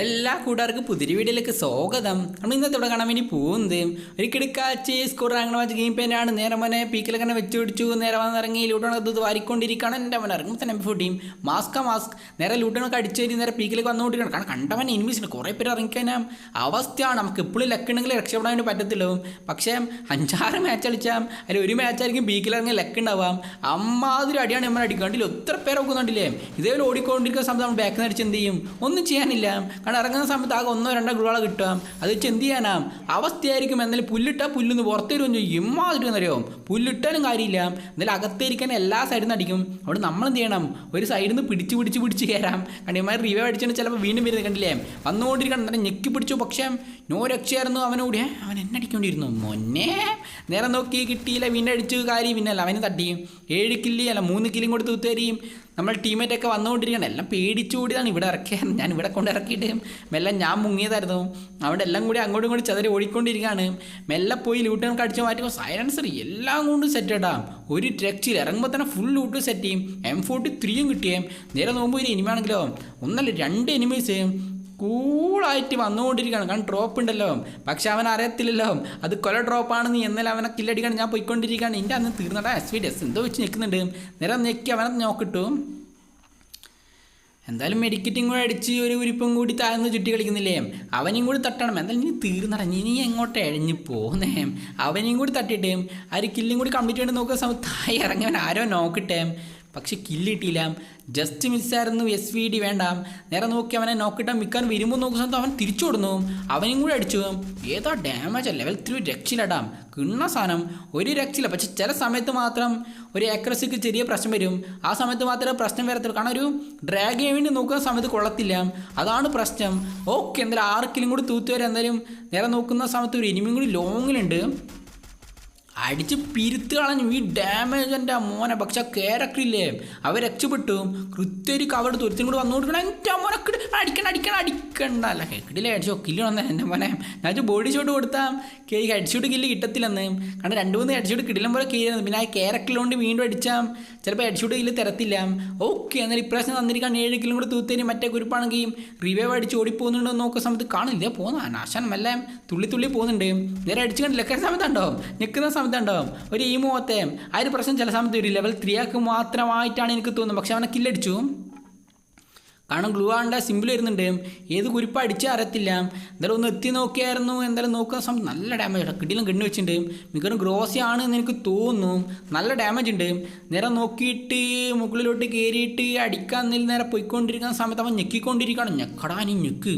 എല്ലാ കൂട്ടുകാർക്കും പുതിരി വീഡിയോയിലേക്ക് സ്വാഗതം. നമ്മൾ ഇന്നത്തെ ഇവിടെ കാണാൻ വേണ്ടി പോകുന്നത് ഒരു കിടക്കാച്ചി സ്കോർ അങ്ങനെ വാച്ച് ഗെയിം പേനാണ് നേരെ മോനെ പീക്കിലൊക്കെ തന്നെ വെച്ച് പിടിച്ചു. നേരെ വന്നിറങ്ങി ലൂട്ടൺ അത് വാരിക്കൊണ്ടിരിക്കുകയാണ്. എന്റെ അവൻ ഇറങ്ങുമ്പോൾ തന്നെ എം ഫോർട്ടിയും മാസ്ക മാസ്ക് നേരെ ലൂട്ടണൊക്കെ കഴിഞ്ഞ് നേരെ പീക്കിലേക്ക് വന്നുകൊണ്ടിരിക്കണം കാരണം കണ്ടവൻ ഇൻവീസിന് കുറേ പേര് ഇറങ്ങിക്കഴിഞ്ഞാൽ അവസ്ഥയാണ്. നമുക്ക് ഇപ്പോഴും ലക്കുണ്ടെങ്കിൽ രക്ഷപ്പെടാൻ വേണ്ടി പറ്റത്തില്ലോ. പക്ഷേ അഞ്ചാറ് മാച്ച് കളിച്ചാൽ അതിൽ ഒരു മാച്ചായിരിക്കും പീക്കിലിറങ്ങി ലക്കുണ്ടാവാം അമ്മാതിരി അടിയാണ് നമ്മൾ അടിക്കാണ്ടില്ല? ഒത്തിരി പേര് കണ്ടില്ലേ ഇതേപോലെ ഓടിക്കൊണ്ടിരിക്കുന്ന സമയത്ത് നമ്മൾ ബാക്കിൽ നിന്ന് അടിച്ചെന്ത് ചെയ്യും? ഒന്നും ചെയ്യാനില്ല. കാരണം ഇറങ്ങുന്ന സമയത്ത് ആകെ ഒന്നോ രണ്ടോ ഗുളകളെ കിട്ടാം അത് വെച്ച് എന്ത് ചെയ്യാനാം? അവസ്ഥയായിരിക്കും. എന്നാലും പുല്ലിട്ടാൽ പുല്ലിന്ന് പുറത്ത് വരുമെന്ന് ചെയ്യും ഇമ്മാതിരി എന്നറിയോ പുല്ലിട്ടാലും കാര്യമില്ല. എന്നാലും അകത്തേരിക്കാൻ എല്ലാ സൈഡിൽ നിന്ന് അടിക്കും. അവിടെ നമ്മൾ എന്ത് ചെയ്യണം? ഒരു സൈഡിൽ നിന്ന് പിടിച്ച് പിടിച്ച് പിടിച്ച് കയറാം കണ്ടിമാർ റിവൈവ് അടിച്ചിട്ട് ചിലപ്പോൾ വീണ്ടും വരുന്നത് കണ്ടില്ലേ? വന്നുകൊണ്ടിരിക്കണം. എന്നിട്ട് ഞെക്കി പിടിച്ചു പക്ഷേ നോ രക്ഷയായിരുന്നു അവനോട് അവൻ എന്നെ അടിക്കൊണ്ടിരുന്നു. മൊന്നെ നേരെ നോക്കി കിട്ടിയില്ല. വീണ്ടും അടിച്ചു കാര്യം പിന്നല്ല അവന് തട്ടി. ഏഴ് കില്ലി അല്ല മൂന്ന് കില്ലും കൊടുത്ത് കുത്തേരിയും. നമ്മൾ ടീമേറ്റ് ഒക്കെ വന്നുകൊണ്ടിരിക്കണം എല്ലാം പേടിച്ചുകൂടിയതാണ് ഇവിടെ ഇറക്കിയത് ഞാൻ ഇവിടെ കൊണ്ട് ഇറക്കിയിട്ട് മെല്ലെ ഞാൻ മുങ്ങിയതായിരുന്നു. അവിടെ എല്ലാം കൂടി അങ്ങോട്ടും ഇങ്ങോട്ടും ചതറി ഓടിക്കൊണ്ടിരിക്കുകയാണ്. മെല്ലെ പോയി ലൂട്ട് നമുക്ക് അടിച്ചു മാറ്റുമ്പോൾ സൈലൻസർ എല്ലാം കൊണ്ടും സെറ്റ് ഇടാം. ഒരു രക്ഷയിൽ ഇറങ്ങുമ്പോൾ തന്നെ ഫുൾ ലൂട്ട് സെറ്റ് ചെയ്യും. എം ഫോർട്ടി ത്രീയും കിട്ടിയേം. നേരെ നോക്കുമ്പോൾ ഒരു എനിമാണെങ്കിലോ ഒന്നല്ല രണ്ട് എനിമീസ് കൂളായിട്ട് വന്നുകൊണ്ടിരിക്കുകയാണ്. കാരണം ഡ്രോപ്പ് ഉണ്ടല്ലോ. പക്ഷെ അവൻ അറിയത്തില്ലല്ലോ. അത് കൊല ഡ്രോപ്പാണെന്ന് എന്നാൽ അവനെ കില്ലടിക്കാൻ ഞാൻ പോയിക്കൊണ്ടിരിക്കുകയാണ്. എന്റെ അന്ന് തീർന്നടാ. എസ് വി ഡെസ് എന്തോ വെച്ച് നിൽക്കുന്നുണ്ട് നേരം ഞെക്കി അവനെ നോക്കിട്ടു. എന്തായാലും മെഡിക്കറ്റും കൂടെ അടിച്ച് ഒരു ഉരിപ്പും കൂടി താഴ്ന്ന് ചുറ്റി കളിക്കുന്നില്ലേ? അവനെയും കൂടി തട്ടണം. എന്തായാലും നീ തീർന്നട. നീ നീ എങ്ങോട്ട് എഴഞ്ഞ് പോന്നേ? അവനെയും കൂടി തട്ടിയിട്ട് ആ ഒരു കില്ലും കൂടി കംപ്ലീറ്റ് ചെയ്ത് നോക്കുന്ന സമയത്ത് താഴെ ഇറങ്ങിയവൻ ആരോ നോക്കട്ടെ. പക്ഷെ കില്ല് കിട്ടിയില്ല. ജസ്റ്റ് മിസ്സായിരുന്നു എസ് വി ഡി വേണ്ട. നേരെ നോക്കി അവനെ നോക്കിയിട്ട് മിക്കാൻ വരുമ്പോൾ നോക്കുന്ന സമയത്ത് അവൻ തിരിച്ചു കൊടുന്നു അവനും കൂടെ അടിച്ചു. ഏതാ ഡാമേജ് ലെവൽ ത്രീ രക്ഷയിലടാം കിണ്ണ സാധനം. ഒരു രക്ഷയില്ല. പക്ഷെ ചില സമയത്ത് മാത്രം ഒരു ആക്രസിക്ക് ചെറിയ പ്രശ്നം വരും. ആ സമയത്ത് മാത്രമേ പ്രശ്നം വരത്തുള്ളൂ. കാരണം ഒരു ഡ്രാഗ് വേണ്ടി നോക്കുന്ന സമയത്ത് കൊള്ളത്തില്ല. അതാണ് പ്രശ്നം. ഓക്കെ എന്തായാലും ആർക്കിലും കൂടി തൂത്തുവരെ. എന്തായാലും നേരെ നോക്കുന്ന സമയത്ത് ഒരു ഇനിമയും കൂടി ലോങ്ങിലുണ്ട് അടിച്ച് പിരുത്ത് കളഞ്ഞു. ഈ ഡാമേജ് എന്റെ മോനെ പക്ഷെ കേരക്കില്ലേ? അവർ രക്ഷപ്പെട്ടു. കൃത്യൊരു കവർ തുരുത്തിനും കൂടി വന്നു കൊടുക്കണം. എന്റെ മോനെ അടിക്കണം അടിക്കണം അടിക്കണ്ട അല്ല കിടിലെ ഹെഡ്ഷോ കില്ല് വന്നേ എന്റെ മോനെ. ഞാൻ ബോഡി ഷോട്ട് കൊടുത്താൽ കേക്ക് ഹെഡ്ഷോട്ട് കില്ല് കിട്ടത്തില്ലെന്ന്. കാരണം രണ്ട് മൂന്ന് ഹെഡ്ഷോട്ട് കിടിലം പോലെ കീഴുന്നത് പിന്നെ ആ കേരക്കിലുകൊണ്ട് വീണ്ടും അടിച്ചാൽ ചിലപ്പോൾ ഹെഡ്ഷോട്ട് കില്ല് തരത്തില്ല. ഓക്കെ എന്നാൽ ഇപ്രാവശ്യം തന്നിരിക്കാൻ ഏഴ് കിലും കൂടെ തൂത്തേരി മറ്റേ കുരുപ്പാണെങ്കിൽ റിവൈവ് അടിച്ച് ഓടിപ്പോകുന്നുണ്ടോ നോക്കുന്ന സമയത്ത് കാണില്ല പോകുന്ന. നാശാൻ മെല്ലെ തുള്ളി തുള്ളി പോകുന്നുണ്ട്. നേരെ അടിച്ചു കണ്ടില്ല? കയറുന്ന സമയത്തുണ്ടോ നിൽക്കുന്ന സമയത്തുണ്ടോ ഒരു ഈ മുഖത്തെ ആ ഒരു പ്രശ്നം ചില സമയത്ത് ഒരു ലെവൽ ത്രീ ആക്ക് മാത്രമായിട്ടാണ് എനിക്ക് തോന്നുന്നത്. പക്ഷെ അവനെ കില്ലടിച്ചു കാരണം ഗ്ലൂ ആണ്ട സിമ്പിൾ വരുന്നുണ്ട്. ഏത് കുരിപ്പ് അടിച്ച് അറിയത്തില്ല. എന്തായാലും ഒന്ന് എത്തി നോക്കിയായിരുന്നു. എന്തായാലും നോക്കുന്ന സമയത്ത് നല്ല ഡാമേജ് കിടിലും കിണ്ണു വെച്ചിട്ടുണ്ട്. മിക്കവാറും ഗ്രോസി ആണ് എന്ന് എനിക്ക് തോന്നുന്നു. നല്ല ഡാമേജ് ഉണ്ട്. നേരെ നോക്കിയിട്ട് മുകളിലോട്ട് കയറിയിട്ട് അടിക്കാൻ നിൽ നേരെ പോയിക്കൊണ്ടിരിക്കുന്ന സമയത്ത് അവൻ ഞെക്കിക്കൊണ്ടിരിക്കുകയാണ്. ഞെക്കടാ നീ ഞെക്ക്.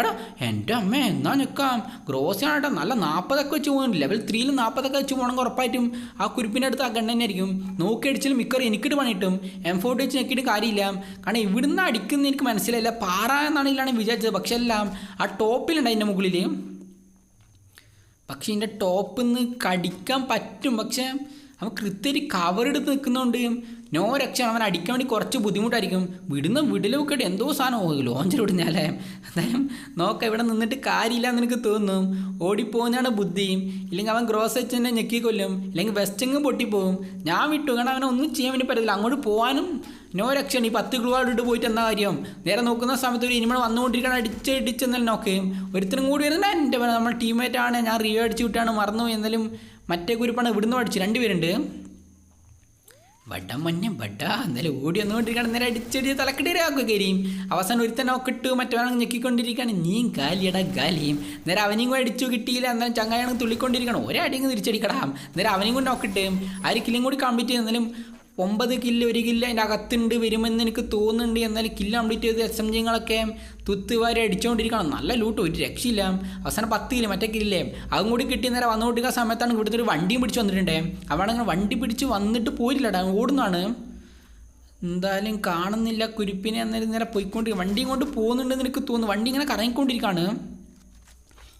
എടാ എന്റെ അമ്മ എന്നാ ഞെക്കാം? ഗ്രോസി ആണ് കേട്ടോ. നല്ല നാൽപ്പതൊക്കെ വെച്ച് പോകുന്നു ലെവൽ ത്രീയിൽ നാൽപ്പതൊക്കെ വെച്ച് പോകണമെങ്കിൽ ഉറപ്പായിട്ടും ആ കുരിപ്പിന്റെ അടുത്ത് ആ ഗണ്ണ തന്നെ ആയിരിക്കും നോക്കി അടിച്ചാലും മിക്കവാറും എനിക്കിട്ട് പണിയിട്ടും എം ഫോർട്ടി വെച്ച് ഞെക്കിയിട്ട് കാര്യമില്ല. കാരണം ഇവിടുന്ന് അടിക്കുന്ന എനിക്ക് മനസ്സിലായില്ല. പാറ എന്നാണ് ഇതിലാണ് വിചാരിച്ചത്. പക്ഷെ എല്ലാം ആ ടോപ്പിലുണ്ട് അതിന്റെ മുകളിൽ പക്ഷെ ഇതിന്റെ ടോപ്പിൽ നിന്ന് കടിക്കാൻ പറ്റും. പക്ഷേ അവൻ കൃത്യം കവർ എടുത്ത് നിൽക്കുന്നതുകൊണ്ട് നോ രക്ഷ അവൻ അടിക്കാൻ വേണ്ടി കുറച്ച് ബുദ്ധിമുട്ടായിരിക്കും. വിടുന്ന വിടലൊക്കെ എന്തോ സാധനം ലോഞ്ചർ വിടുന്നല്ലേ എന്തായാലും നോക്കാം ഇവിടെ നിന്നിട്ട് കാര്യമില്ല എന്ന് എനിക്ക് തോന്നും ഓടിപ്പോകുന്നതാണ് ബുദ്ധി. ഇല്ലെങ്കിൽ അവൻ ഗ്രോസ് വെച്ച് തന്നെ ഞെക്കി കൊല്ലും ഇല്ലെങ്കിൽ വെസ്റ്റെങ്ങും പൊട്ടിപ്പോവും ഞാൻ വിട്ടു. കാരണം അവനെ ഒന്നും ചെയ്യാൻ വേണ്ടി പറ്റത്തില്ല. അങ്ങോട്ട് പോകാനും നോ രക്ഷയാണ് ഈ പത്ത് ഗ്ലൂ ഇട്ട് പോയിട്ട് എന്താ കാര്യം? നേരെ നോക്കുന്ന സമയത്ത് ഒരു ഇനിമ വന്നുകൊണ്ടിരിക്കണം അടിച്ച് ഇടിച്ചെന്നാലും നോക്കുകയും ഒരുത്തനും കൂടി വരുന്നുണ്ട്. എന്റെ നമ്മൾ ടീംമേറ്റ് ആണ്. ഞാൻ റിവ്യൂ അടിച്ച് വിട്ടാണ്. മറന്നു എന്നാലും മറ്റേ കുരിപ്പാണ് ഇവിടുന്ന് അടിച്ച് രണ്ടുപേരുണ്ട് വടം മഞ്ഞ വട. എന്നാലും ഓടി വന്നുകൊണ്ടിരിക്കണം നേരെ അടിച്ചടി തലക്കിടയാക്കുക കരിയും അവസാനം ഒരുത്തൻ നോക്കിട്ട് മറ്റവനെ ഞെക്കിക്കൊണ്ടിരിക്കുകയാണ്. നീ ഗാലിയടാ ഗാലിയും നേരെ അവനെയും കൂടെ അടിച്ചു കിട്ടിയില്ല. എന്നാലും ചങ്ങായാണ് തുള്ളിക്കൊണ്ടിരിക്കണം ഒരേ അടിയും തിരിച്ചടിക്കടാം. നേരെ അവനെയും കൂടി നോക്കിട്ട് ആ ഒരു കില്ലും കൂടി കംപ്ലീറ്റ് ചെയ്യുന്നതിലും ഒമ്പത് കില്ല് ഒരു കില്ല് അതിന്റെ അകത്തുണ്ട് വരുമെന്ന് എനിക്ക് തോന്നുന്നുണ്ട്. എന്നാൽ കില്ല് കംപ്ലീറ്റ് ചെയ്ത് എസ് എം ജിങ്ങളൊക്കെ തുത്തുവാരി അടിച്ചുകൊണ്ടിരിക്കണം നല്ല ലൂട്ട് ഒരു രക്ഷയില്ല. അവസാനം പത്ത് കില്ല് മറ്റേ കില്ലേ അതും കൂടി കിട്ടിയ നേരം വന്നുകൊണ്ടിരിക്കുന്ന സമയത്താണ് ഇവിടുത്തെ ഒരു വണ്ടിയും പിടിച്ച് വന്നിട്ടുണ്ടേ. അവിടെ വണ്ടി പിടിച്ച് വന്നിട്ട് പോരില്ലടാ ഓടുന്നതാണ്. എന്തായാലും കാണുന്നില്ല കുരിപ്പിനെ അന്നേരം നേരെ പോയിക്കൊണ്ടിരിക്കും. വണ്ടിയും കൊണ്ട് പോകുന്നുണ്ടെന്ന് എനിക്ക് തോന്നുന്നു. വണ്ടി ഇങ്ങനെ കറങ്ങിക്കൊണ്ടിരിക്കുകയാണ്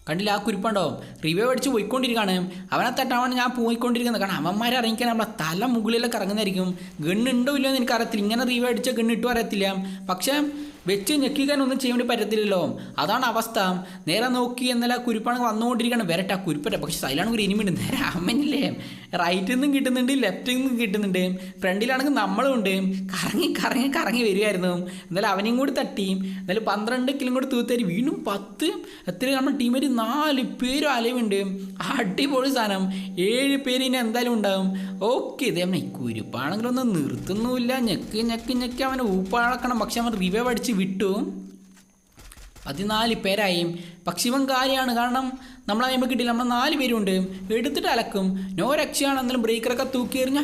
കണ്ടില്ല ആ കുരിപ്പുണ്ടോ റിവ്യൂ അടിച്ച് പോയിക്കൊണ്ടിരിക്കുകയാണ്. അവനെ തട്ടാവാണ് ഞാൻ പോയിക്കൊണ്ടിരിക്കുന്നത്. കാരണം അവന്മാരെ ഇറങ്ങിക്കാൻ നമ്മളെ തല മുകളിലൊക്കെ ഇറങ്ങുന്നതായിരിക്കും. ഗണ്ണ് ഉണ്ടോ ഇല്ലയോ എന്ന് എനിക്കറിയത്തില്ല. ഇങ്ങനെ റിവ്യൂ അടിച്ച ഗണ്ണ് ഇട്ടും അറിയത്തില്ല. പക്ഷേ വെച്ച് ഞെക്കിക്കാൻ ഒന്നും ചെയ്യാൻ വേണ്ടി പറ്റത്തില്ലല്ലോ. അതാണ് അവസ്ഥ. നേരെ നോക്കി എന്നല്ല കുരുപ്പാണ് വന്നുകൊണ്ടിരിക്കുകയാണ് വരട്ടെ ആ കുരുപ്പറ്റ പക്ഷെ സൈലാണെങ്കിൽ ഒരു ഇനിമിണ്ട് നേരെ അമ്മനില്ലേ? റൈറ്റിൽ നിന്നും കിട്ടുന്നുണ്ട് ലെഫ്റ്റിൽ നിന്നും കിട്ടുന്നുണ്ട്. ഫ്രണ്ടിലാണെങ്കിൽ നമ്മളും ഉണ്ട്. കറങ്ങി കറങ്ങി കറങ്ങി വരുമായിരുന്നു എന്നാലും അവനെയും കൂടി തട്ടി. എന്നാലും പന്ത്രണ്ട് കിലും കൂടി തൂത്തേരി വീണ്ടും പത്ത്. എത്ര നമ്മുടെ ടീമിൽ നാല് പേരും അലവുണ്ട് അടിപൊളി സാധനം. ഏഴ് പേര് ഇനി എന്തായാലും ഉണ്ടാവും. ഓക്കെ ഇതേ കുരുപ്പാണെങ്കിലൊന്നും നിർത്തുന്നുമില്ല. ഞെക്കി ഞെക്കി ഞെക്കി അവനെ ഊപ്പാളക്കണം പക്ഷെ അവൻ റിവൈവ് അടിച്ച് വിട്ടു. പതിനാല് പേരായി. പക്ഷെ ഇവൻ കാര്യമാണ് കാരണം നമ്മളെ കഴിയുമ്പോൾ കിട്ടില്ല നമ്മൾ നാല് പേരുണ്ട്. എടുത്തിട്ട് അലക്കും. നോ രക്ഷയാണ് എന്തെങ്കിലും ബ്രേക്കറൊക്കെ തൂക്കി എറിഞ്ഞ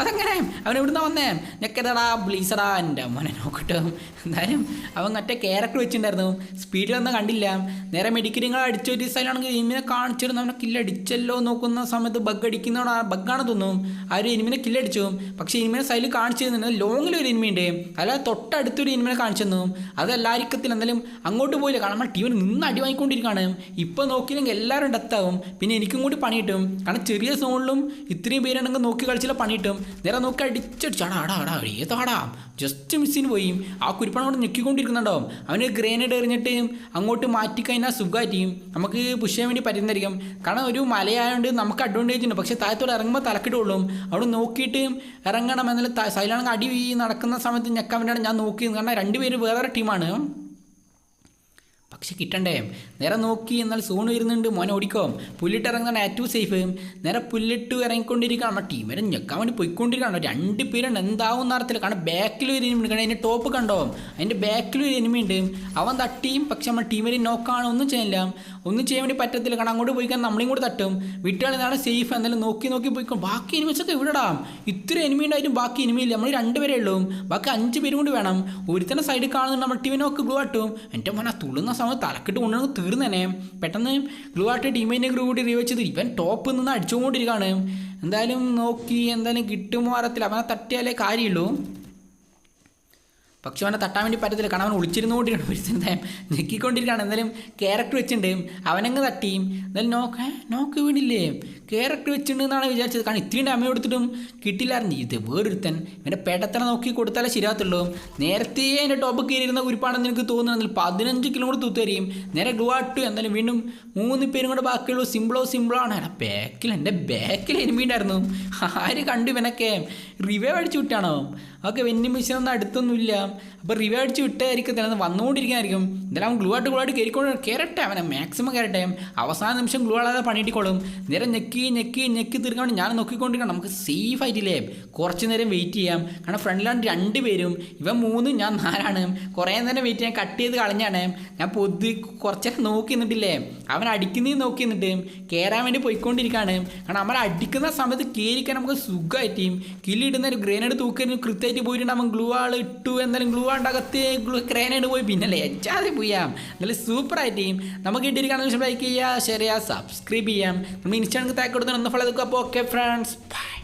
അതങ്ങനെ അവൻ എവിടുന്ന വന്നേ? ഞെക്കതടാ ബ്ലീസടാ എന്റെ അമ്മനെ നോക്കട്ടെ. എന്തായാലും അവൻ മറ്റേ ക്യാരക്ടർ വെച്ചിട്ടുണ്ടായിരുന്നു. സ്പീഡിലൊന്നും കണ്ടില്ല. നേരെ മെഡിക്കലിങ്ങൾ അടിച്ച ഒരു സ്ഥലമാണെങ്കിൽ ഇനിമിനെ കാണിച്ചിരുന്നു. അവനെ കില്ലടിച്ചല്ലോ നോക്കുന്ന സമയത്ത് ബഗ് അടിക്കുന്നതോടെ ബഗ്ഗാണ് തോന്നും ആ ഒരു എനിമിനെ കില്ലടിച്ചു പക്ഷേ എനിമിനെ സൈഡിൽ കാണിച്ചിരുന്നുണ്ട് ലോങ്ങിൽ ഒരു എനിമി ഉണ്ട്. അല്ലാതെ തൊട്ടടുത്തൊരു എനിമിനെ കാണിച്ചു തന്നു അതെല്ലാവർക്കത്തിൽ എന്തായാലും അങ്ങോട്ട് പോയില്ല. കാരണം നമ്മൾ ടീമിൽ നിന്ന് അടി വാങ്ങിക്കൊണ്ടിരിക്കുകയാണ്. ഇപ്പോൾ നോക്കിയില്ലെങ്കിൽ എല്ലാവരും ഡെത്താവും പിന്നെ എനിക്കും കൂടി പണി കിട്ടും കാരണം ചെറിയ സോണിലും ഇത്രയും പേരാണെങ്കിൽ നോക്കി കളിച്ചില്ല പണി കിട്ടും. നേരെ നോക്കി അടിച്ചടിച്ച് ആടാ ആടാ അടാ ഏതാടാ ജസ്റ്റ് മിസ്സിന് പോയി. ആ കുരിപ്പണം അവിടെ ഞെക്കിക്കൊണ്ടിരിക്കുന്നുണ്ടാവും. അവന് ഗ്രേനേഡ് എറിഞ്ഞിട്ട് അങ്ങോട്ട് മാറ്റിക്കഴിഞ്ഞാൽ സുഖമായിരിക്കും നമുക്ക് പുഷ് ചെയ്യാൻ വേണ്ടി പറ്റുന്നതായിരിക്കും. കാരണം ഒരു മലയായതുകൊണ്ട് നമുക്ക് അഡ്വാന്റേജ് ഉണ്ട്. പക്ഷേ താഴത്തോടെ ഇറങ്ങുമ്പോൾ തലക്കിട്ടുള്ളൂ അവിടെ നോക്കിയിട്ട് ഇറങ്ങണം. എന്നാലും സൈലാണെങ്കിൽ അടി നടക്കുന്ന സമയത്ത് ഞെക്കാൻ വേണ്ടിയാണ് ഞാൻ നോക്കിയത്. കാരണം രണ്ടുപേരും വേറെ ടീമാണ് പക്ഷെ കിട്ടണ്ടേ? നേരെ നോക്കി എന്നാൽ സോൺ വരുന്നുണ്ട്. മോനെ ഓടിക്കോ. പുല്ലിട്ട് ഇറങ്ങുന്ന ഏറ്റവും സേഫ് നേരെ പുല്ലിട്ട് ഇറങ്ങിക്കൊണ്ടിരിക്കുകയാണ് നമ്മുടെ ടീമിനെ ഞെക്കാൻ വേണ്ടി പോയിക്കൊണ്ടിരിക്കുകയാണ്. രണ്ട് പേരുണ്ട് എന്താവും നടത്തില്ല കാരണം ബാക്കിൽ ഒരു എനിമി കാരണം അതിന്റെ ടോപ്പ് കണ്ടോ? അതിന്റെ ബാക്കിൽ ഒരു എനിമി ഉണ്ട്. അവൻ തട്ടിയും പക്ഷെ നമ്മുടെ ടീമിനെ നോക്കാണ് ഒന്നും ചെയ്യില്ല ഒന്നും ചെയ്യാൻ വേണ്ടി പറ്റത്തില്ല. കാരണം അങ്ങോട്ട് പോയിക്കാൻ നമ്മളെയും കൂടെ തട്ടും. വിട്ടുകളെന്നാണ് സേഫ് എന്നാലും നോക്കി നോക്കി പോയിക്കോ. ബാക്കി എനിമീസൊക്കെ ഇവിടെടാം. ഇത്ര എനിമി ഉണ്ടായിട്ടും ബാക്കി എനിമി ഇല്ല. നമ്മൾ രണ്ടുപേരേ ഉള്ളൂ. ബാക്കി അഞ്ച് പേരും കൂടി വേണം. ഒരുത്തന്നെ സൈഡിൽ കാണുന്നുണ്ട്. നമ്മുടെ ടീമിനൊക്കെ ഗ്ലൂ ആട്ടും. എന്റെ മോനെ തുള്ളുന്ന സമയത്ത് തലക്കിട്ട് കൊണ്ടുവന്ന് തീർന്നേനെ. പെട്ടെന്ന് ഗ്ലൂ ആട്ട് ടീമിന്റെ ഗ്രൂ കൂടി റീ വെച്ചത് ഇവൻ ടോപ്പ് നിന്ന് അടിച്ചുകൊണ്ടിരിക്കുകയാണ്. എന്തായാലും നോക്കി എന്തായാലും കിട്ടുമോ അറിയത്തില്ല അവനെ തട്ടിയാലേ കാര്യമുള്ളൂ. പക്ഷെ അവനെ തട്ടാൻ വേണ്ടി പറ്റത്തില്ല. കാരണം അവൻ ഒളിച്ചിരുന്നുകൊണ്ടിരിക്കണം ഒരുത്തന്നെ ഞെക്കിക്കൊണ്ടിരിക്കുകയാണ്. എന്തായാലും ക്യാരക്ടർ വെച്ചിട്ടുണ്ട്. അവനങ്ങ് തട്ടിയും എന്തായാലും നോക്ക് നോക്ക് വീണില്ലേ? ക്യാരക്ടർ വെച്ചിട്ടുണ്ട് എന്നാണ് വിചാരിച്ചത്. കാരണം ഇത്രയും ഡാമേജ് കൊടുത്തിട്ടും കിട്ടില്ലായിരുന്നു. ഇത് വേറൊരുത്തൻ. ഇവന്റെ പേടത്തനെ നോക്കി കൊടുത്താലേ ശരിയാകത്തുള്ളൂ. നേരത്തെ എന്റെ ടോപ്പ് കയറിയിരുന്ന കുരിപ്പാണെന്ന് എനിക്ക് തോന്നുന്നത് പതിനഞ്ച് കിലോ കൂടെ തൂത്തേരിയും നേരെ ഗ്ലുവാട്ടു എന്തായാലും വീണ്ടും മൂന്ന് പേരും കൂടെ ബാക്കിയുള്ളൂ. സിമ്പിളോ സിമ്പിളാണ് ആണ്. ബാക്കിൽ എന്റെ ബാക്കിൽ എനിമി ഉണ്ടായിരുന്നു. ആര് കണ്ടു ഇവനൊക്കെ? റിവൈവ് അടിച്ചു വിട്ടാണോ? ഓക്കെ വെന്നി മിഷനൊന്നും അടുത്തൊന്നുമില്ല. അപ്പോൾ റിവ്യൂ അടിച്ച് വിട്ടായിരിക്കും തന്നെ വന്നുകൊണ്ടിരിക്കാനായിരിക്കും എന്തായാലും അവൻ ഗ്ലൂ ആയിട്ട് ഗ്ലൂ ആയിട്ട് കയറിക്കൊണ്ട് കയറട്ടെ അവനെ മാക്സിമം കയറട്ടെ അവസാന നിമിഷം ഗ്ലൂ ആളാതെ പണിയിട്ടിക്കോളും നേരെ ഞെക്കി ഞെക്കി ഞെക്കി തീർക്കാണ്ട് ഞാൻ നോക്കിക്കൊണ്ടിരിക്കണം. നമുക്ക് സേഫ് ആയിട്ടില്ലേ? കുറച്ച് നേരം വെയിറ്റ് ചെയ്യാം. കാരണം ഫ്രണ്ടിലാണ് രണ്ട് പേരും ഇവൻ മൂന്ന് ഞാൻ നാലാണ്. കുറേ നേരം വെയിറ്റ് ചെയ്യാൻ കട്ട് ചെയ്ത് കളഞ്ഞാണ്. ഞാൻ പൊതു കുറച്ചേരം നോക്കി നിന്നിട്ടില്ലേ? അവൻ അടിക്കുന്നേ നോക്കി നിന്നിട്ട് കയറാൻ വേണ്ടി പോയിക്കൊണ്ടിരിക്കുകയാണ് കാരണം അവൻ അടിക്കുന്ന സമയത്ത് കയറിക്കാൻ നമുക്ക് സുഖമായിട്ടും കില്ലിടുന്ന ഒരു ഗ്രേനേഡ് തൂക്കി കൃത്യമായിട്ട് പോയിട്ടുണ്ട്. അവൻ ഗ്ലൂ ആൾ ഇട്ടു എന്തായാലും ഗ്ലൂ ആണ്ട് അകത്ത് ഗ്ലൂ ക്രേനായിട്ട് പോയി. പിന്നല്ലേ എച്ചാതെ പോയാം. നല്ല ചെയ്യും നമുക്ക് കിട്ടിയിരിക്കാൻ ലൈക്ക് ചെയ്യുക ഷെയർ ചെയ്യുക സബ്സ്ക്രൈബ് ചെയ്യാം. നമ്മൾ ഇൻസ്റ്റാഗ്രാമിൽ താക്ക് കൊടുത്ത് ഒന്ന് ഫോളോ എടുക്കുക അപ്പോൾ ഓക്കെ ഫ്രണ്ട്സ് ബൈ